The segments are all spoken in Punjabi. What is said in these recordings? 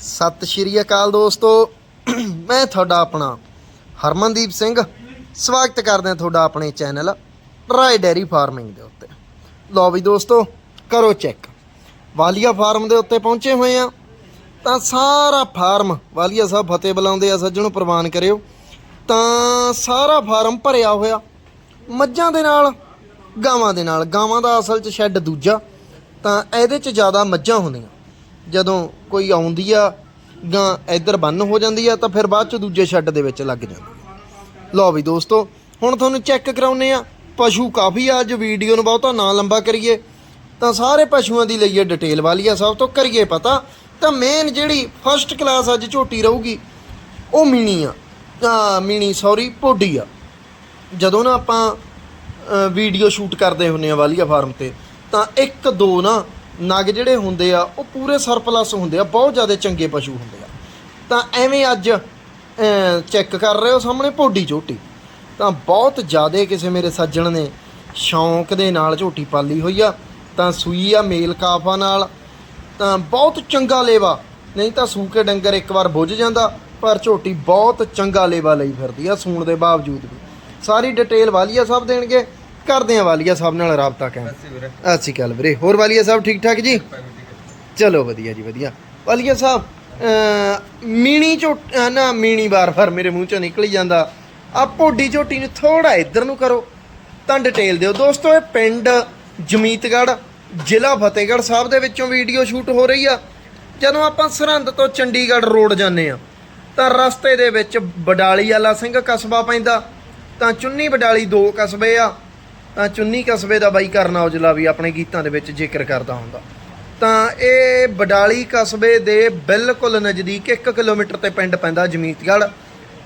ਸਤਿ ਸ਼੍ਰੀ ਅਕਾਲ ਦੋਸਤੋ। ਮੈਂ ਤੁਹਾਡਾ ਆਪਣਾ ਹਰਮਨਦੀਪ ਸਿੰਘ। ਸਵਾਗਤ ਕਰਦਾ ਤੁਹਾਡਾ ਆਪਣੇ ਚੈਨਲ ਰਾਏ ਡੈਰੀ ਫਾਰਮਿੰਗ ਦੇ ਉੱਤੇ। ਲਓ ਵੀ ਦੋਸਤੋ, ਕਰੋ ਚੈੱਕ। ਵਾਲੀਆ ਫਾਰਮ ਦੇ ਉੱਤੇ ਪਹੁੰਚੇ ਹੋਏ ਆ ਤਾਂ ਸਾਰਾ ਫਾਰਮ ਵਾਲੀਆ ਸਾਹਿਬ ਫਤਿਹ ਬੁਲਾਉਂਦੇ ਆ, ਸੱਜਣੋਂ ਪ੍ਰਵਾਨ ਕਰਿਓ। ਤਾਂ ਸਾਰਾ ਫਾਰਮ ਭਰਿਆ ਹੋਇਆ। ਮੱਝਾਂ ਦੇ ਨਾਲ, ਗਾਵਾਂ ਦੇ ਨਾਲ। ਗਾਵਾਂ ਦਾ ਅਸਲ 'ਚ ਸ਼ੈੱਡ ਦੂਜਾ। ਤਾਂ ਇਹਦੇ 'ਚ ਜ਼ਿਆਦਾ ਮੱਝਾਂ ਹੁੰਦੀਆਂ। ਜਦੋਂ ਕੋਈ ਆਉਂਦੀ ਆ ਗਾਂ ਇੱਧਰ ਬੰਨ ਹੋ ਜਾਂਦੀ ਆ, ਤਾਂ ਫਿਰ ਬਾਅਦ 'ਚ ਦੂਜੇ ਸ਼ੈੱਡ ਦੇ ਵਿੱਚ ਲੱਗ ਜਾਂਦੀ ਲਓ ਵੀ ਦੋਸਤੋ, ਹੁਣ ਤੁਹਾਨੂੰ ਚੈੱਕ ਕਰਾਉਨੇ ਆ, ਪਸ਼ੂ ਕਾਫੀ ਆ, ਅੱਜ ਵੀਡੀਓ ਨੂੰ ਬਹੁਤਾ ਨਾ ਲੰਬਾ ਕਰੀਏ। ਤਾਂ ਸਾਰੇ ਪਸ਼ੂਆਂ ਦੀ ਲਈਏ ਡਿਟੇਲ ਵਾਲੀ ਆ, ਸਭ ਤੋਂ ਕਰੀਏ ਪਤਾ। ਤਾਂ ਮੇਨ ਜਿਹੜੀ ਫਸਟ ਕਲਾਸ ਅੱਜ ਝੋਟੀ ਰਹੂਗੀ, ਉਹ ਮੀਣੀ ਆ। ਆ, ਮੀਣੀ ਸੌਰੀ ਪੋਡੀ ਆ। ਜਦੋਂ ਨਾ ਆਪਾਂ ਵੀਡੀਓ ਸ਼ੂਟ ਕਰਦੇ ਹੁੰਨੇ ਆ ਵਾਲੀਆ ਫਾਰਮ ਤੇ, ਤਾਂ ਇੱਕ, ਦੋ ਨਾ ਨਗ ਜਿਹੜੇ ਹੁੰਦੇ ਆ, ਉਹ ਪੂਰੇ ਸਰਪਲਸ ਹੁੰਦੇ ਆ, ਬਹੁਤ ਜ਼ਿਆਦਾ ਚੰਗੇ ਪਸ਼ੂ ਹੁੰਦੇ ਆ। ਤਾਂ ਐਵੇਂ ਅੱਜ ਚੈੱਕ ਕਰ ਰਹੇ ਹੋ ਸਾਹਮਣੇ ਪੋਡੀ ਝੋਟੀ। ਤਾਂ ਬਹੁਤ ਜ਼ਿਆਦਾ ਕਿਸੇ ਮੇਰੇ ਸੱਜਣ ਨੇ ਸ਼ੌਂਕ ਦੇ ਨਾਲ ਝੋਟੀ ਪਾਲੀ ਹੋਈ ਆ। ਤਾਂ ਸੂਈ ਆ ਮੇਲ ਕਾਫਾ ਨਾਲ। ਤਾਂ ਬਹੁਤ ਚੰਗਾ ਲੇਵਾ। ਨਹੀਂ ਤਾਂ ਸੂਕੇ ਡੰਗਰ ਇੱਕ ਵਾਰ ਬੁੱਝ ਜਾਂਦਾ, ਪਰ ਝੋਟੀ ਬਹੁਤ ਚੰਗਾ ਲੇਵਾ ਲਈ ਫਿਰਦੀ ਆ, ਸੂਣ ਦੇ ਬਾਵਜੂਦ ਵੀ। ਸਾਰੀ ਡਿਟੇਲ ਵਾਲੀਆ ਸਾਹਿਬ ਦੇਣਗੇ। ਕਰਦੇ ਆ ਵਾਲੀਆ ਸਾਹਿਬ ਨਾਲ ਰਾਬਤਾ ਕਾਇਮ। ਅੱਛੀ ਗੱਲ ਵੀਰੇ। ਹੋਰ ਵਾਲੀਆ ਸਾਹਿਬ ਠੀਕ ਠਾਕ ਜੀ? ਚਲੋ ਵਧੀਆ ਜੀ ਵਧੀਆ। ਵਾਲੀਆ ਸਾਹਿਬ ਮੀਣੀ ਅਹ ਨਾ ਮੀਣੀ ਵਾਰ-ਵਾਰ ਮੇਰੇ ਮੂੰਹ ਚੋਂ ਨਿਕਲ ਜਾਂਦਾ। ਆ ਪੋਡੀ ਝੋਟੀ ਨੂੰ ਥੋੜਾ ਇੱਧਰ ਨੂੰ ਕਰੋ। ਤਾਂ ਡਿਟੇਲ ਦਿਓ। ਦੋਸਤੋ ਇਹ ਪਿੰਡ ਜਮੀਤਗੜ੍ਹ ਜ਼ਿਲ੍ਹਾ ਫਤਿਹਗੜ੍ਹ ਸਾਹਿਬ ਦੇ ਵਿੱਚੋਂ ਵੀਡੀਓ ਸ਼ੂਟ ਹੋ ਰਹੀ ਆ। ਜਦੋਂ ਆਪਾਂ ਸਰਹੰਦ ਤੋਂ ਚੰਡੀਗੜ੍ਹ ਰੋਡ ਜਾਂਦੇ ਆ ਤਾਂ ਰਸਤੇ ਦੇ ਵਿੱਚ ਬਡਾਲੀ ਵਾਲਾ ਸਿੰਘ ਕਸਬਾ ਪੈਂਦਾ। ਤਾਂ ਚੁੰਨੀ ਬਡਾਲੀ ਦੋ ਕਸਬੇ ਆ। ਚੁੰਨੀ ਕਸਬੇ ਦਾ ਬਾਈ ਕਰਨਾ ਔਜਲਾ ਵੀ ਆਪਣੇ ਗੀਤਾਂ ਦੇ ਵਿੱਚ ਜ਼ਿਕਰ ਕਰਦਾ ਹੁੰਦਾ। ਤਾਂ ਇਹ ਬਡਾਲੀ ਕਸਬੇ ਦੇ ਬਿਲਕੁਲ ਨਜ਼ਦੀਕ 1 ਕਿਲੋਮੀਟਰ ਤੇ ਪਿੰਡ ਪੈਂਦਾ ਜਮੀਤਗੜ੍ਹ।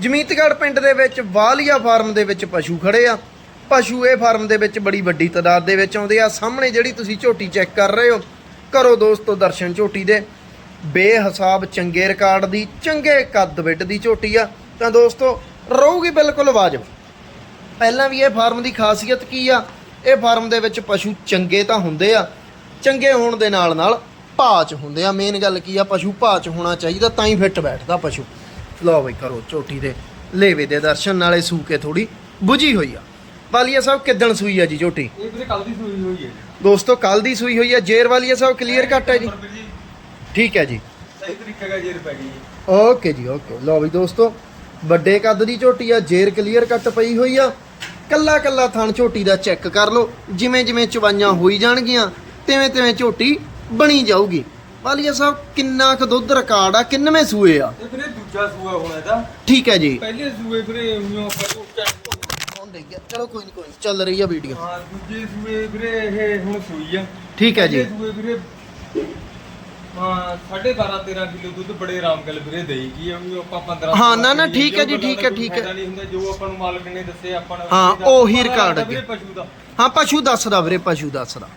ਜਮੀਤਗੜ੍ਹ ਪਿੰਡ ਦੇ ਵਿੱਚ ਵਾਲੀਆ ਫਾਰਮ ਦੇ ਵਿੱਚ ਪਸ਼ੂ ਖੜੇ ਆ। ਪਸ਼ੂ ਇਹ ਫਾਰਮ ਦੇ ਵਿੱਚ ਬੜੀ ਵੱਡੀ ਤਾਦਾਦ ਦੇ ਵਿੱਚ ਆਉਂਦੇ ਆ। ਸਾਹਮਣੇ ਜਿਹੜੀ ਤੁਸੀਂ ਝੋਟੀ ਚੈੱਕ ਕਰ ਰਹੇ ਹੋ, ਕਰੋ ਦੋਸਤੋ ਦਰਸ਼ਨ ਝੋਟੀ ਦੇ। ਬੇਹਿਸਾਬ ਚੰਗੇ ਰਿਕਾਰਡ ਦੀ, ਚੰਗੇ ਕੱਦ ਵਿੱਡ ਦੀ ਝੋਟੀ ਆ। ਤਾਂ ਦੋਸਤੋ, ਰਹੂਗੀ ਬਿਲਕੁਲ ਵਾਜਬ। ਪਹਿਲਾਂ ਵੀ ਇਹ ਫਾਰਮ ਦੀ ਖਾਸੀਅਤ ਕੀ ਆ? ਇਹ ਫਾਰਮ ਦੇ ਵਿੱਚ ਪਸ਼ੂ ਚੰਗੇ ਤਾਂ ਹੁੰਦੇ ਆ ਚੰਗੇ ਹੋਣ ਦੇ ਨਾਲ ਨਾਲ ਭਾਚ ਹੁੰਦੇ ਆ। ਮੇਨ ਗੱਲ ਕੀ ਆ? ਪਸ਼ੂ ਭਾਚ ਹੋਣਾ ਚਾਹੀਦਾ ਤਾਂ ਹੀ ਫਿੱਟ ਬੈਠਦਾ ਪਸ਼ੂ। ਲਓ ਬਈ ਕਰੋ ਝੋਟੀ ਦੇ ਲੇਵੇ ਦੇ ਦਰਸ਼ਨ ਨਾਲੇ ਸੂ ਕੇ ਥੋੜੀ ਬੁਝੀ ਹੋਈ ਆ। ਵਾਲੀਆ ਸਾਹਿਬ ਕਿੱਦਣ ਸੂਈ ਆ ਜੀ ਝੋਟੀ ਇਹ ਵੀਰੇ ਕੱਲ ਦੀ ਸੂਈ ਹੋਈ ਹੈ ਦੋਸਤੋ ਕੱਲ ਦੀ ਸੂਈ ਹੋਈ ਆ। ਜੇਰ ਵਾਲੀਆ ਸਾਹਿਬ ਕਲੀਅਰ ਕੱਟ ਹੈ ਜੀ। ਠੀਕ ਹੈ ਜੀ ਸਹੀ ਤਰੀਕੇ ਨਾਲ ਜੇਰ ਪੈ ਗਈ। ਓਕੇ ਜੀ ਓਕੇ। ਲਓ ਵੀ ਦੋਸਤੋ ਵੱਡੇ ਕੱਦ ਦੀ ਝੋਟੀ ਆ ਜੇਰ ਕਲੀਅਰ ਕੱਟ ਪਈ ਹੋਈ ਆ। ਕੱਲਾ ਕੱਲਾ ਥਣ ਝੋਟੀ ਦਾ ਚੈੱਕ ਕਰ ਲਓ ਜਿਵੇਂ ਜਿਵੇਂ ਚਵਾਈਆਂ ਹੋਈ ਜਾਣਗੀਆਂ ਤਿਵੇਂ ਤਿਵੇਂ ਝੋਟੀ ਬਣੀ ਜਾਊਗੀ। ਵਾਲੀਆ ਸਾਹਿਬ ਕਿੰਨਾ ਕੁ ਦੁੱਧ ਰਿਕਾਰਡ ਆ ਕਿੰਨਵੇਂ ਸੂਏ ਆ? ਇਹ ਵੀਰੇ ਦੂਜਾ ਸੂਆ ਹੋਣਾ ਇਹਦਾ। ਠੀਕ ਹੈ ਜੀ। ਪਹਿਲੇ ਸੂਏ ਵੀਰੇ ਉਈਓ ਚਲੋ ਕੋਈ ਨਹੀਂ ਕੋਈ ਨੀ, ਚੱਲ ਰਹੀ ਆ ਵੀਡੀਓ। ਹਾਂ ਦੂਜੇ ਸੂਏ ਵੀਰੇ ਇਹ ਹੁਣ ਸੂਈ ਆ। ਠੀਕ ਹੈ ਜੀ। ਪਹਿਲੇ ਸੂਏ ਵੀਰੇ ਹਾਂ 12.5 13 ਕਿਲੋ ਦੁੱਧ ਬੜੇ ਆਰਾਮ ਨਾਲ ਵੀਰੇ ਦੇਈ ਕੀ ਆ ਵੀ ਆਪਾਂ 15 ਹਾਂ, ਨਾ, ਨਾ, ਠੀਕ ਹੈ ਜੀ, ਗੱਲਾਂ ਠੀਕ ਹੈ, ਠੀਕ ਹੈ। ਨਹੀਂ ਹੁੰਦਾ ਜੋ ਆਪਾਂ ਨੂੰ ਮਾਲਕ ਨੇ ਦੱਸੇ ਆਪਾਂ ਨੂੰ ਹਾਂ, ਉਹਦਾ ਉਹੀ ਪਤਾ ਰਿਕਾਰਡ ਲੱਗਦਾ ਅੱਗੇ। ਵੀਰੇ ਪਸ਼ੂ ਦਾ। ਹਾਂ ਪਸ਼ੂ ਦੱਸਦਾ ਵੀਰੇ ਪਸ਼ੂ ਦੱਸਦਾ।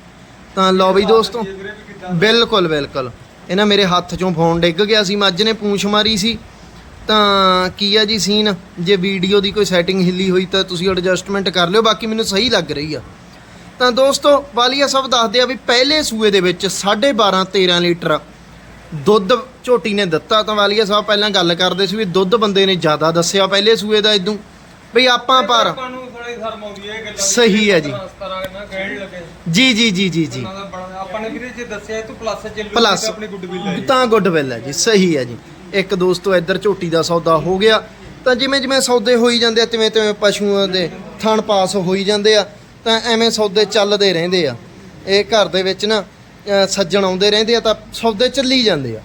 ਤਾਂ ਲਓ ਵੀ ਦੋਸਤੋ ਵੀਰੇ ਵੀ ਕਿੱਦਾਂ ਬਿਲਕੁਲ ਬਿਲਕੁਲ। ਇਹਨਾਂ ਮੇਰੇ ਹੱਥ ਚੋਂ ਫੋਨ ਡਿੱਗ ਗਿਆ ਸੀ ਮੱਝ ਨੇ ਪੂੰਛ ਮਾਰੀ ਸੀ। ਤਾਂ ਕੀ ਆ ਜੀ ਸੀਨ ਜੇ ਵੀਡੀਓ ਦੀ ਕੋਈ ਸੈਟਿੰਗ ਹਿੱਲੀ ਹੋਈ ਤਾਂ ਤੁਸੀਂ ਐਡਜਸਟਮੈਂਟ ਕਰ ਲਿਓ ਬਾਕੀ ਮੈਨੂੰ ਸਹੀ ਲੱਗ ਰਹੀ ਆ। ਤਾਂ ਦੋਸਤੋ ਵਾਲੀਆ ਸਭ ਦੱਸਦੇ ਆ ਵੀ ਪਹਿਲੇ ਸੂਏ ਦੇ ਵਿੱਚ 12.5 13 ਲੀਟਰ ਦੁੱਧ ਝੋਟੀ ਨੇ ਦਿੱਤਾ। ਤਾਂ ਵਾਲੀਆ ਸਾਹਿਬ ਪਹਿਲਾਂ ਗੱਲ ਕਰਦੇ ਸੀ ਵੀ ਦੁੱਧ ਬੰਦੇ ਨੇ ਜ਼ਿਆਦਾ ਦੱਸਿਆ ਪਹਿਲੇ ਸੂਏ ਦਾ ਇਦੋਂ ਵੀ ਆਪਾਂ ਪਰ ਆਪਾਂ ਨੂੰ ਥੋੜੀ ਸ਼ਰਮ ਆਉਂਦੀ ਹੈ ਇਹ ਗੱਲਾਂ ਦੀ। ਸਹੀ ਹੈ ਜੀ। 17 ਨਾ ਕਹਿਣ ਲੱਗੇ। ਜੀ ਜੀ ਜੀ ਜੀ ਜੀ। ਆਪਾਂ ਨੇ ਵੀਰੇ ਜੇ ਦੱਸਿਆ ਤੂੰ ਪਲੱਸ ਚੱਲੂ Plus, ਆਪਣੀ ਗੁੱਡ ਬਿੱਲ ਹੈ ਤਾਂ ਗੁੱਡਵਿਲ ਹੈ ਜੀ ਸਹੀ ਹੈ ਜੀ। ਇੱਕ ਦੋਸਤੋ ਇੱਧਰ ਝੋਟੀ ਦਾ ਸੌਦਾ ਹੋ ਗਿਆ। ਤਾਂ ਜਿਵੇਂ ਜਿਵੇਂ ਸੌਦੇ ਹੋਈ ਜਾਂਦੇ ਆ ਤਿਵੇਂ ਤਿਵੇਂ ਪਸ਼ੂਆਂ ਦੇ ਥਣ ਪਾਸ ਹੋਈ ਜਾਂਦੇ ਆ। ਤਾਂ ਐਵੇਂ ਸੌਦੇ ਚੱਲਦੇ ਰਹਿੰਦੇ ਆ। ਇਹ ਘਰ ਦੇ ਵਿੱਚ ਨਾ ਸੱਜਣ ਆਉਂਦੇ ਰਹਿੰਦੇ ਆ ਤਾਂ ਸੌਦੇ ਚੱਲੀ ਜਾਂਦੇ ਆ।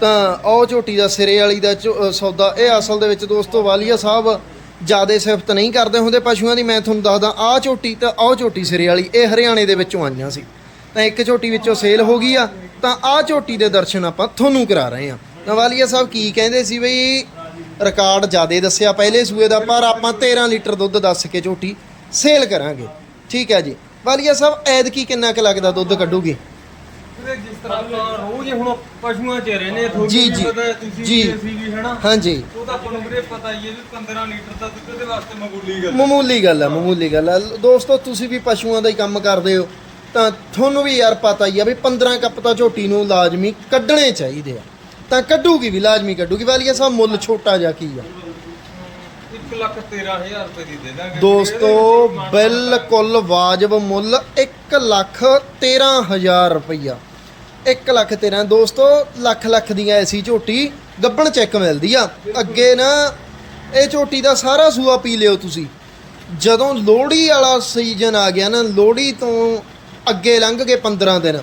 ਤਾਂ ਉਹ ਝੋਟੀ ਦਾ ਸਿਰੇ ਵਾਲੀ ਦਾ ਝੋ- ਸੌਦਾ, ਇਹ ਅਸਲ ਦੇ ਵਿੱਚ ਦੋਸਤੋ ਵਾਲੀਆ ਸਾਹਿਬ ਜਿਆਦੇ ਸਿਫਤ ਨਹੀਂ ਕਰਦੇ ਹੁੰਦੇ ਪਸ਼ੂਆਂ ਦੀ। ਮੈਂ ਤੁਹਾਨੂੰ ਦੱਸਦਾ, ਆਹ ਝੋਟੀ ਤਾਂ ਆਹ ਝੋਟੀ ਸਿਰੇ ਵਾਲੀ, ਇਹ ਹਰਿਆਣੇ ਦੇ ਵਿੱਚੋਂ ਆਈਆਂ ਸੀ। ਤਾਂ ਇੱਕ ਝੋਟੀ ਵਿੱਚੋਂ ਸੇਲ ਹੋ ਗਈ ਆ, ਤਾਂ ਆਹ ਝੋਟੀ ਦੇ ਦਰਸ਼ਨ ਆਪਾਂ ਤੁਹਾਨੂੰ ਕਰਾ ਰਹੇ ਆ। ਤਾਂ ਵਾਲੀਆ ਸਾਹਿਬ ਕੀ ਕਹਿੰਦੇ ਸੀ ਬਈ, ਰਿਕਾਰਡ ਜਿਆਦੇ ਦੱਸਿਆ ਪਹਿਲੇ ਸੂਏ ਦਾ, ਪਰ ਆਪਾਂ 13 ਲੀਟਰ ਦੁੱਧ ਦੱਸ ਕੇ ਝੋਟੀ ਸੇਲ ਕਰਾਂਗੇ। ਠੀਕ ਹੈ ਜੀ। ਵਾਲੀਆ ਸਾਹਿਬ ਐਦ ਕੀ ਕਿੰਨਾ ਕੁ ਲੱਗਦਾ ਦੁੱਧ ਕੱਢੂਗੀ? ਵੀਰੇ ਜਿਸ ਤਰ੍ਹਾਂ ਆਪਾਂ ਰੋਜ਼ ਹੀ ਹੁਣ ਪਸ਼ੂਆਂ 'ਚ ਰਹਿੰਦੇ ਤੁਹਾਨੂੰ ਜੀ, ਵੀ ਜੀ, ਪਤਾ ਤੁਸੀਂ ਜੀ। ਵੀ ਅਸੀਂ ਵੀ ਹਨਾ? ਹਾਂਜੀ। ਉਹ ਤਾਂ ਆਪਾਂ ਨੂੰ ਵੀਰੇ ਪਤਾ ਹੀ ਹੈ ਵੀ 15 ਲੀਟਰ ਦਾ ਦੁੱਧ ਦੇ ਵਾਸਤੇ ਮਾਮੂਲੀ ਗੱਲ ਮਾਮੂਲੀ ਗੱਲ ਆ ਮਾਮੂਲੀ ਗੱਲ ਆ ਦੋਸਤੋ ਤੁਸੀਂ ਵੀ ਪਸ਼ੂਆਂ ਦਾ ਹੀ ਕੰਮ ਕਰਦੇ ਹੋ ਤਾਂ ਤੁਹਾਨੂੰ ਵੀ ਯਾਰ ਪਤਾ ਹੀ ਆ ਵੀ 15 ਕੱਪ ਤਾਂ ਝੋਟੀ ਨੂੰ ਲਾਜ਼ਮੀ ਕੱਢਣੇ ਚਾਹੀਦੇ ਆ। ਤਾਂ ਕੱਢੂਗੀ ਵੀ ਲਾਜ਼ਮੀ ਕੱਢੂਗੀ। ਵਾਲੀਆ ਸਾਹਿਬ ਮੁੱਲ ਛੋਟਾ ਜਿਹਾ ਕੀ ਆ? 1 ਲੱਖ 13000 ਰੁਪਏ ਦੀ ਦੇ ਦਾਂਗੇ। ਦੋਸਤੋ ਬਿਲਕੁਲ ਵਾਜਬ ਮੁੱਲ 1 ਲੱਖ 13000 ਰੁਪਈਆ। 1 ਲੱਖ 13 ਦੋਸਤੋ ਲੱਖ ਲੱਖ ਦੀਆਂ ਐਸੀ ਝੋਟੀ ਗੱਬਣ ਚੈੱਕ ਮਿਲਦੀ ਆ। ਅੱਗੇ ਨਾ ਇਹ ਝੋਟੀ ਦਾ ਸਾਰਾ ਸੂਆ ਪੀ ਲਿਓ ਤੁਸੀਂ। ਜਦੋਂ ਲੋਹੜੀ ਵਾਲਾ ਸੀਜ਼ਨ ਆ ਗਿਆ ਨਾ ਲੋਹੜੀ ਤੋਂ ਅੱਗੇ ਲੰਘ ਗਏ 15 ਦਿਨ।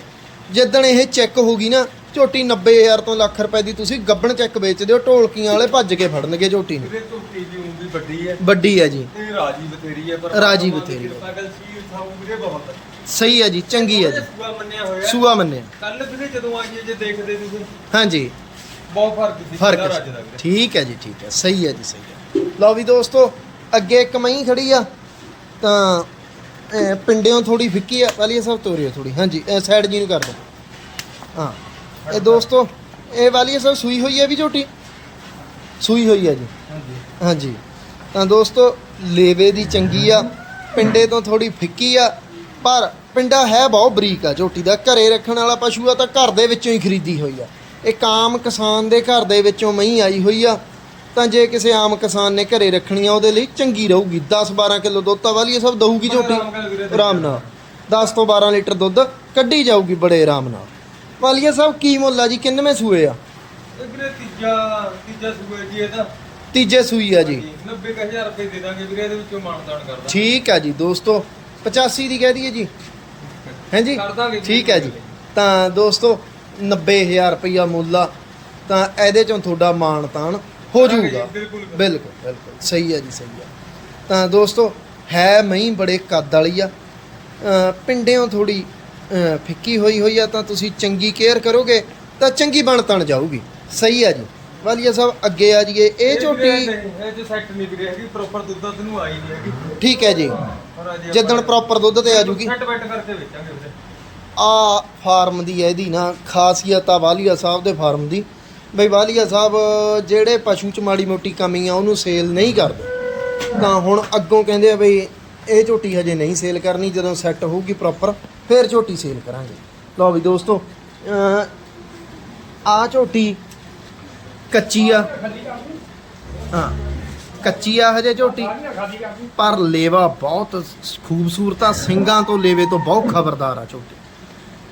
ਜਿੱਦਣ ਇਹ ਚੈੱਕ ਹੋਗੀ ਨਾ ਝੋਟੀ 90000 ਤੋਂ ਲੱਖ ਰੁਪਏ ਦੀ ਤੁਸੀਂ ਗੱਬਣ ਚੈੱਕ ਵੇਚ ਦਿਓ ਢੋਲਕੀਆਂ ਵਾਲੇ ਭੱਜ ਕੇ ਫੜਨਗੇ ਝੋਟੀ ਨੂੰ। ਵੀਰੇ ਝੋਟੀ ਦੀ ਊਂ ਵੀ ਵੱਡੀ ਹੈ। ਵੱਡੀ ਹੈ ਜੀ। ਤੇ ਰਾਜੀ ਬਥੇਰੀ ਹੈ ਪਰ ਰਾਜੀ ਭਗਵਾਨ ਦੀ ਬਥੇਰੀ ਹੈ। ਕਿਰਪਾ ਗੱਲ ਸੀ ਥਾਉ ਵੀਰੇ ਬਹੁਤ। ਸਹੀ ਹੈ ਜੀ ਚੰਗੀ ਹੈ ਜੀ। ਸੂਆ ਮੰਨਿਆ ਹੋਇਆ। ਸੂਆ ਮੰਨਿਆ। ਕੱਲ ਵੀਰੇ ਜਦੋਂ ਆਈਏ ਜੇ ਦੇਖਦੇ ਤੁਸੀਂ ਹਾਂਜੀ। ਬਹੁਤ ਫ਼ਰਕ ਸੀ ਫ਼ਰਕ ਰਾਜ ਸੀ। ਦਾ ਵੀਰੇ। ਠੀਕ ਹੈ ਜੀ ਠੀਕ ਹੈ। ਸਹੀ ਹੈ ਜੀ ਸਹੀ ਹੈ। ਲਓ ਵੀ ਦੋਸਤੋ ਅੱਗੇ ਇੱਕ ਮਹੀਂ ਖੜੀ ਆ। ਤਾਂ ਅਹ, ਪਿੰਡਿਓਂ ਥੋੜੀ ਫਿੱਕੀ ਆ। ਵਾਲੀਆ ਸਾਹਿਬ ਤੋਰਿਓ ਥੋੜੀ ਹਾਂਜੀ ਸਾਈਡ ਜੀ ਨੂੰ ਕਰ ਦਿਓ ਹਾਂ। ਇਹ ਦੋਸਤੋ ਇਹ ਵਾਲੀਆ ਸਾਹਿਬ ਸੂਈ ਹੋਈ ਹੈ ਵੀ ਝੋਟੀ? ਸੂਈ ਹੋਈ ਹੈ ਜੀ। ਹਾਂਜੀ। ਹਾਂਜੀ। ਤਾਂ ਦੋਸਤੋ ਲੇਵੇ ਦੀ ਚੰਗੀ ਆ ਪਿੰਡੇ ਤੋਂ ਥੋੜੀ ਫਿੱਕੀ ਆ ਪਰ ਪਿੰਡਾ ਹੈ ਬਹੁਤ ਬਰੀਕ ਆ ਝੋਟੀ ਦਾ। ਘਰੇ ਰੱਖਣ ਵਾਲਾ ਪਸ਼ੂ ਆ ਤਾਂ ਘਰ ਦੇ ਵਿੱਚੋਂ ਹੀ ਖਰੀਦੀ ਹੋਈ ਆ। ਇੱਕ ਆਮ ਕਿਸਾਨ ਦੇ ਘਰ ਦੇ ਵਿੱਚੋਂ ਮਹੀਂ ਆਈ ਹੋਈ ਆ। ਤਾਂ ਜੇ ਕਿਸੇ ਆਮ ਕਿਸਾਨ ਨੇ ਘਰੇ ਰੱਖਣੀ ਆ ਉਹਦੇ ਲਈ ਚੰਗੀ ਰਹੂਗੀ। 10 12 ਕਿਲੋ ਦੁੱਧ ਤਾਂ ਵਾਲੀ ਇਹ ਸਭ ਦਊਗੀ ਝੋਟੀ। ਆਰਾਮ ਨਾਲ 10 ਤੋਂ 12 ਲੀਟਰ ਦੁੱਧ ਕੱਢੀ ਜਾਊਗੀ ਬੜੇ ਆਰਾਮ ਨਾਲ। ਵਾਲੀਆ ਸਾਹਿਬ ਕੀ ਮੁੱਲ ਆ ਜੀ? ਕਿੰਨਵੇਂ ਸੂਏ ਆ? ਇਹ ਵੀਰੇ ਤੀਜਾ ਤੀਜਾ ਸੂਆ ਜੀ ਇਹਦਾ ਤੀਜੇ ਸੂਈ ਆ ਜੀ। 90000 ਰੁਪਏ ਦੇ ਦਾਂਗੇ ਵੀਰੇ ਇਹਦੇ ਵਿੱਚੋਂ ਮਾਨਦਾਨ ਕਰਦਾ। ਠੀਕ ਹੈ ਜੀ ਦੋਸਤੋ 85 ਦੀ ਕਹਿ ਦਈਏ ਜੀ। ਹਾਂਜੀ ਕਰ ਦਾਂਗੇ। ਠੀਕ ਹੈ ਜੀ। ਤਾਂ ਦੋਸਤੋ 90000 ਰੁਪਈਆ ਮੁੱਲ ਆ। ਤਾਂ ਇਹਦੇ ਚੋਂ ਤੁਹਾਡਾ ਮਾਣ ਤਾਣ ਹੋ ਜਾਊਗਾ। ਬਿਲਕੁਲ। ਬਿਲਕੁਲ। ਸਹੀ ਹੈ ਜੀ ਸਹੀ ਹੈ ਤਾਂ ਦੋਸਤੋ ਹੈ ਮਹੀਂ ਬੜੇ ਕੱਦ ਵਾਲੀ ਆ। ਪਿੰਡਿਓਂ ਥੋੜੀ ਫਿੱਕੀ ਹੋਈ ਹੋਈ ਆ ਤਾਂ ਤੁਸੀਂ ਚੰਗੀ ਕੇਅਰ ਕਰੋਗੇ ਤਾਂ ਚੰਗੀ ਬਣ ਤਣ ਜਾਊਗੀ। ਸਹੀ ਹੈ ਜੀ। ਵਾਲੀਆ ਸਾਹਿਬ ਅੱਗੇ ਆ ਜੀਏ ਇਹ ਝੋਟੀ ਇਹ ਜੋ ਸੈੱਟ ਨਹੀਂ ਵੀਰੇ ਹੈਗੀ ਪ੍ਰੋਪਰ ਦੁੱਧ ਨੂੰ ਆਈ ਨਹੀਂ ਹੈਗੀ। ਠੀਕ ਹੈ ਜੀ। ਜਿੱਦਣ ਪ੍ਰੋਪਰ ਦੁੱਧ ਤੇ ਆ ਜੂਗੀ। ਸੈੱਟ ਬੈਟ ਕਰਕੇ ਵੇਚਾਂਗੇ ਵੀਰੇ। ਆ ਫਾਰਮ ਦੀ ਹੈ ਇਹਦੀ ਨਾ ਖਾਸੀਅਤ ਆ ਵਾਲੀਆ ਸਾਹਿਬ ਦੇ ਫਾਰਮ ਦੀ। ਬਈ ਵਾਲੀਆ ਸਾਹਿਬ ਜਿਹੜੇ ਪਸ਼ੂ ਚ ਮਾੜੀ ਮੋਟੀ ਕਮੀ ਆ ਉਹਨੂੰ ਸੇਲ ਨਹੀਂ ਕਰਦੇ। ਤਾਂ ਹੁਣ ਅੱਗੋਂ ਕਹਿੰਦੇ ਆ ਬਈ ਇਹ ਝੋਟੀ ਹਜੇ ਨਹੀਂ ਸੇਲ ਕਰਨੀ, ਜਦੋਂ ਸੈੱਟ ਹੋਊਗੀ ਪ੍ਰੋਪਰ ਫਿਰ ਝੋਟੀ ਸੇਲ ਕਰਾਂਗੇ। ਲਓ ਵੀ ਦੋਸਤੋ ਆ ਝੋਟੀ ਕੱਚੀ ਆ। ਹਾਂ, ਕੱਚੀ ਆ ਹਜੇ ਝੋਟੀ, ਪਰ ਲੇਵਾ ਬਹੁਤ ਖੂਬਸੂਰਤ ਆ। ਸਿੰਘਾਂ ਤੋਂ ਲੇਵੇ ਤੋਂ ਬਹੁਤ ਖਬਰਦਾਰ ਆ ਝੋਟੀ।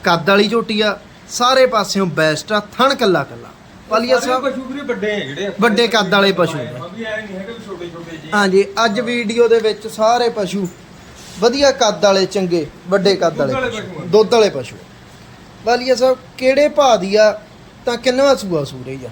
ਕੱਦ ਵਾਲੀ ਝੋਟੀ ਆ, ਸਾਰੇ ਪਾਸਿਓਂ ਬੈਸਟ ਆ, ਥਣ ਕੱਲਾ ਕੱਲਾ। ਸਾਰੇ ਸਾਹਿਬ। ਪਸ਼ੂ ਵੀਰੇ ਵੱਡੇ ਹੈ ਜਿਹੜੇ ਵੱਡੇ ਕੱਦ ਵਾਲੇ ਪਸ਼ੂ ਵੀ ਐ ਨਹੀਂ ਹੈਗਾ ਵੀ ਛੋਟੇ ਛੋਟੇ ਜੀ। ਹਾਂਜੀ ਅੱਜ ਵੀਡੀਓ ਦੇ ਵਿੱਚ ਸਾਰੇ ਪਸ਼ੂ ਵਧੀਆ ਕੱਦ ਵਾਲੇ ਚੰਗੇ ਵੱਡੇ ਕੱਦ ਵਾਲੇ ਦੁੱਧ ਵਾਲੇ ਪਸ਼ੂ, ਪਸ਼ੂ ਆ। ਦੁੱਧ ਵਾਲੇ ਪਸ਼ੂ ਵਾਲੀਆ ਸਾਹਿਬ ਕਿਹੜੇ ਭਾਅ ਦੀ ਆ? ਤਾਂ ਕਿੰਨਵਾ ਸੂਆ ਸੂ ਰਹੀ ਆ?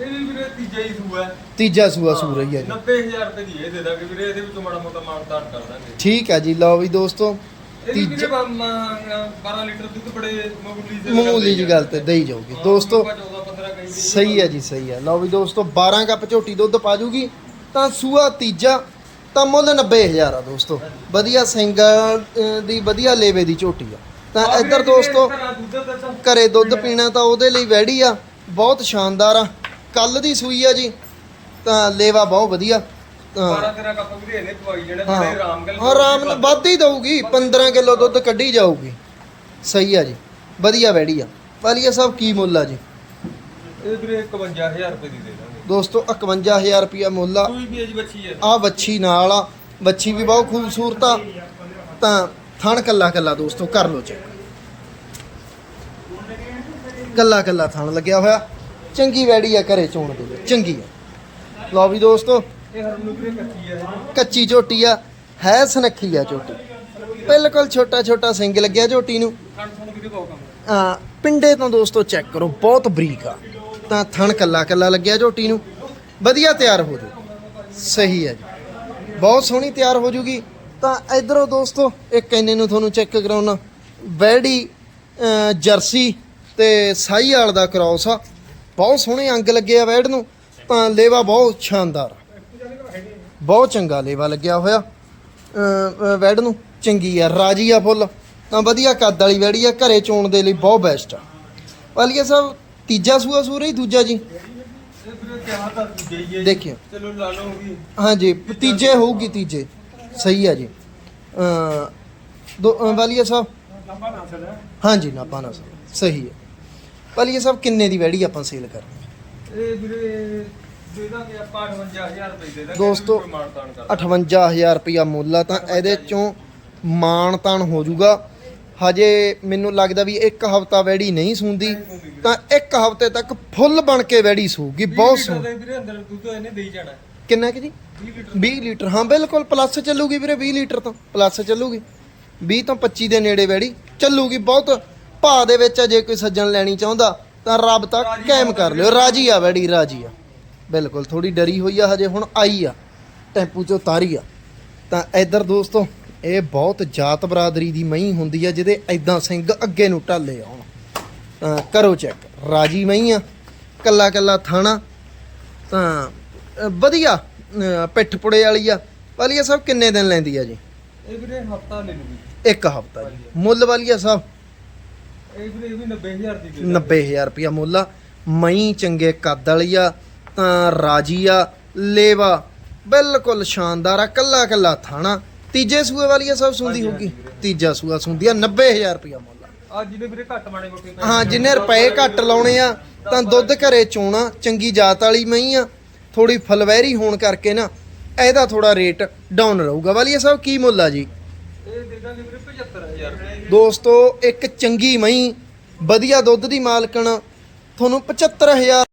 ਇਹ ਵੀ ਵੀਰੇ ਤੀਜਾ ਹੀ ਸੂਆ ਹੈ। ਤੀਜਾ ਸੂਆ ਸੂ ਰਹੀ ਆ ਜੀ। 90000 ਰੁਪਏ ਦੀ ਇਹ ਦੇ ਦਾਂਗੇ ਵੀਰੇ ਇਹਦੇ ਵਿੱਚੋਂ ਮਾੜਾ ਮੋਟਾ ਮਾਨਦਾਨ ਕਰ ਦਾਂਗੇ। ਠੀਕ ਆ ਜੀ ਲਓ ਵੀ ਦੋਸਤੋ ਵੀ ਤੀਜਾ 12 ਲੀਟਰ ਦੁੱਧ ਬੜੇ ਮਾਮੂਲੀ ਜਿਹੇ ਮਾਮੂਲੀ ਜੀ ਗੱਲ ਤੇ ਦੇਈ ਜਾਊਗੀ। ਦੋਸਤੋ 14 15 ਕਹੀ ਗਈ ਸਹੀ ਹੈ ਜੀ ਸਹੀ ਹੈ। ਲਓ ਵੀ ਦੋਸਤੋ 12 ਕੱਪ ਝੋਟੀ ਦੁੱਧ ਪਾ ਜੂਗੀ ਤਾਂ ਸੂਆ ਤੀਜਾ ਤਾਂ ਮੁੱਲ 90000 ਆ ਦੋਸਤੋ। ਵਧੀਆ ਸਿੰਗਲ ਦੀ ਵਧੀਆ ਲੇਵੇ ਦੀ ਝੋਟੀ ਆ। ਤਾਂ ਇੱਧਰ ਦੋਸਤੋ ਘਰਾਂ ਦੁੱਧ ਪੀਣਾ ਤਾਂ ਉਹਦੇ ਲਈ ਵੈੜੀ ਆ। ਬਹੁਤ ਸ਼ਾਨਦਾਰ ਆ। ਕੱਲ ਦੀ ਸੂਈ ਆ ਜੀ। ਤਾਂ ਲੇਵਾ ਬਹੁਤ ਵਧੀਆ। 12 13 ਕੱਪ ਵੀਰੇ ਇਹਨੇ ਪਵਾਈ ਜਿਹੜੇ ਬੜੇ ਆਰਾਮ ਗੱਲ ਹਾਂ, ਆਰਾਮ ਨਾਲ ਵੱਧ ਹੀ ਦਊਗੀ 15 ਕਿਲੋ ਦੁੱਧ ਕੱਢੀ ਜਾਊਗੀ। ਸਹੀ ਆ ਜੀ ਵਧੀਆ ਵੈੜੀ ਆ। ਵਾਲੀਆ ਸਾਹਿਬ ਕੀ ਮੁੱਲ ਆ ਜੀ? ਇਹ ਵੀਰੇ 51000 ਰੁਪਏ ਦੀ ਦੇ ਦਾਂਗੇ। ਦੋਸਤੋ 51000 ਰੁਪਿਆ ਮੁੱਲ ਆ। ਕੋਈ ਵੀ ਅਜ ਬੱਚੀ ਹੈ ਆ। ਵੱਛੀ ਨਾਲ ਆ। ਵੱਛੀ ਵੀ ਬਹੁਤ ਖੂਬਸੂਰਤ ਆ। ਤਾਂ ਥਣ ਕੱਲਾ ਕੱਲਾ ਦੋਸਤੋ ਕਰ ਲੋ ਚੈੱਕ। ਕੱਲਾ ਕੱਲਾ ਥਣ ਲੱਗਿਆ ਹੋਇਆ। ਚੰਗੀ ਵੈੜੀ ਆ ਘਰੇ ਚੋਣ ਦੇ ਚੰਗੀ ਆ। ਲਓ ਵੀ ਦੋਸਤੋ ਇਹ ਕੱਚੀ ਹੈ ਕੱਚੀ ਝੋਟੀ ਆ ਹੈ ਸਨੱਖੀ ਆ ਝੋਟੀ। ਬਿਲਕੁਲ ਛੋਟਾ ਛੋਟਾ ਸਿੰਗ ਲੱਗਿਆ ਝੋਟੀ ਨੂੰ। ਆ। ਪਿੰਡੇ ਤੋਂ ਦੋਸਤੋ ਚੈੱਕ ਕਰੋ ਬਹੁਤ ਬਰੀਕ ਆ। ਤਾਂ ਥਣ ਕੱਲਾ ਕੱਲਾ ਲੱਗਿਆ ਝੋਟੀ ਨੂੰ। ਵਧੀਆ ਤਿਆਰ ਹੋ ਜੂ। ਸਹੀ ਹੈ ਜੀ। ਬਹੁਤ ਸੋਹਣੀ ਤਿਆਰ ਹੋ ਜੂਗੀ। ਤਾਂ ਇਧਰੋਂ ਦੋਸਤੋ ਇੱਕ ਇੰਨੇ ਨੂੰ ਤੁਹਾਨੂੰ ਚੈੱਕ ਕਰਾਉਣਾ। ਅਹ, ਜਰਸੀ ਤੇ ਸਾਈਵਾਲ ਦਾ ਕ੍ਰਾਸ ਆ। ਬਹੁਤ ਸੋਹਣੇ ਅੰਗ ਲੱਗੇ ਆ ਵੈੜ ਨੂੰ। ਤਾਂ ਲੇਵਾ ਬਹੁਤ ਸ਼ਾਨਦਾਰ ਆ। ਬਹੁਤ ਚੰਗਾ ਲੇਵਾ ਲੱਗਿਆ ਹੋਇਆ। ਅਹ, ਵੈੜ ਨੂੰ। ਚੰਗੀ ਆ ਰਾਜੀ ਆ ਫੁੱਲ। ਤਾਂ ਵਧੀਆ ਕੱਦ ਵਾਲੀ ਵੈੜੀ ਆ ਘਰੇ ਚੋਣ ਦੇ ਲਈ ਬਹੁਤ ਬੈਸਟ ਆ। ਵਾਲੀਆ ਸਾਹਿਬ ਤੀਜਾ ਸੂਆ ਸੂ ਰਹੀ ਦੂਜਾ ਜੀ? ਦੇਖਿਓ। ਚਲੋ ਲਾ ਲਓ ਵੀ ਹਾਂਜੀ ਤੀਜੇ ਹੋਊਗੀ ਤੀਜੇ। ਸਹੀ ਆ ਜੀ। ਦੋ ਵਾਲੀਆ ਸਾਹਿਬ? ਹਾਂਜੀ ਨਾ ਪਾਣਾ ਸਹੀ ਹੈ ਵਾਲੀਆ ਸਾਹਿਬ ਕਿੰਨੇ ਦੀ ਵੈੜੀ ਆਪਾਂ ਸੇਲ ਕਰਨੀ? ਇਹ ਵੀਰੇ ਦੇ ਦਾਂਗੇ ਆਪਾਂ 58000 ਰੁਪਏ ਦੇ ਦਾਂਗੇ ਦੋਸਤੋ, ਕੋਈ ਮਾਨਤਾਨ ਕਰ 58000 ਰੁਪਿਆ ਮੁੱਲ ਆ ਤਾਂ ਇਹਦੇ ਚੋਂ ਮਾਣ ਤਾਣ ਹੋ ਜਾਊਗਾ। ਹਜੇ ਮੈਨੂੰ ਲੱਗਦਾ ਵੀ ਇੱਕ ਹਫਤਾ ਵੈੜੀ ਨਹੀਂ ਸੂੰਦੀ ਤਾਂ ਇੱਕ ਹਫ਼ਤੇ ਤੱਕ ਫੁੱਲ ਬਣ ਕੇ ਵੈੜੀ ਸੂਗੀ ਬਹੁਤ ਸੋਹਣੀ। ਦੇ ਵੀਰੇ ਅੰਦਰ ਦੁੱਧ ਇਹਨੇ ਦੇਈ ਜਾਣਾ। ਕਿੰਨਾ ਕਿ ਜੀ? 20 ਲੀਟਰ 20 ਲੀਟਰ ਹਾਂ ਬਿਲਕੁਲ ਪਲੱਸ ਚੱਲੂਗੀ ਵੀਰੇ 20 ਲੀਟਰ ਤੋਂ ਪਲੱਸ ਚੱਲੂਗੀ। 20 ਤੋਂ 25 ਦੇ ਨੇੜੇ ਵੈੜੀ ਚੱਲੂਗੀ ਬਹੁਤ। ਭਾ ਦੇ ਵਿੱਚ ਜੇ ਕੋਈ ਸੱਜਣ ਲੈਣੀ ਚਾਹੁੰਦਾ ਤਾਂ ਰੱਬ ਤੱਕ ਕਾਇਮ ਕਰ ਲਿਓ ਰਾਜੀ ਆ ਵੈੜੀ ਰਾਜੀ ਆ। ਬਿਲਕੁਲ ਥੋੜੀ ਡਰੀ ਹੋਈ ਆ ਹਜੇ ਹੁਣ ਆਈ ਆ ਟੈਂਪੂ ਚੋਂ ਤਾਰੀ ਆ। ਤਾਂ ਇੱਧਰ ਦੋਸਤੋ ਇਹ ਬਹੁਤ ਜਾਤ ਬਰਾਦਰੀ ਦੀ ਮਹੀਂ ਹੁੰਦੀ ਆ ਜਿਹਦੇ ਐਦਾਂ ਸਿੰਘ ਅੱਗੇ ਨੂੰ ਢਾਲੇ ਆਉਣ। ਤਾਂ ਕਰੋ ਚੈੱਕ ਰਾਜੀ ਮਹੀਂ ਆ ਕੱਲਾ ਕੱਲਾ ਥਾਣਾ। ਤਾਂ ਵਧੀਆ ਪਿੱਠ ਪੁੜੇ ਵਾਲੀ ਆ। ਵਾਲੀਆ ਸਭ ਕਿੰਨੇ ਦਿਨ ਲੈਂਦੀ ਆ ਜੀ? ਇਹ ਵੀਰੇ ਹਫਤਾ ਲੈ ਲੂਗੀ ਇੱਕ ਹਫਤਾ ਜੀ। ਮੁੱਲ ਵਾਲੀਆ ਸਭ ਇਹ ਵੀਰੇ ਇਹ ਵੀ 90000 ਦੀ ਦੇ 90000 ਰੁਪਿਆ ਮੁੱਲ ਆ। ਮਈ ਚੰਗੇ ਕੱਦ ਵਾਲੀ ਆ। ਰਾਜੀ ਆ ਲੇਵਾ। ਬਿਲਕੁਲ ਸ਼ਾਨਦਾਰ ਆ ਕੱਲਾ ਕੱਲਾ ਥਾਣਾ। ਤੀਜੇ ਸੂਏ ਵਾਲੀ ਆ ਸਭ ਸੁੰਦੀ ਹੋਗੀ। ਤੀਜਾ ਸੂਆ ਸੁੰਦੀ ਆ 90000 ਰੁਪਿਆ ਮੁੱਲ ਆ। ਜਿਹਨੇ ਵੀਰੇ ਘੱਟ ਮਾਣੇ ਮੋਟੇ ਹਾਂ ਜਿੰਨੇ ਰੁਪਏ ਘੱਟ ਲਾਉਣੇ ਆ ਤਾਂ ਦੁੱਧ ਘਰੇ ਚੋਣਾ ਚੰਗੀ ਜਾਤ ਵਾਲੀ ਮਈ ਆ। ਥੋੜੀ ਫਲਵੈਰੀ ਹੋਣ ਕਰਕੇ ਨਾ ਇਹਦਾ ਥੋੜਾ ਰੇਟ ਡਾਊਨ ਰਹੂਗਾ। ਵਾਲੀਆ ਸਾਹਿਬ ਕੀ ਮੁੱਲ ਆ ਜੀ? ਇਹ ਦੇ ਦਾਂਗੇ ਵੀਰੇ 75000 ਰੁਪਏ। ਦੋਸਤੋ ਇੱਕ ਚੰਗੀ ਮਈ ਵਧੀਆ ਦੁੱਧ ਦੀ ਮਾਲਕਣ ਤੁਹਾਨੂੰ 75000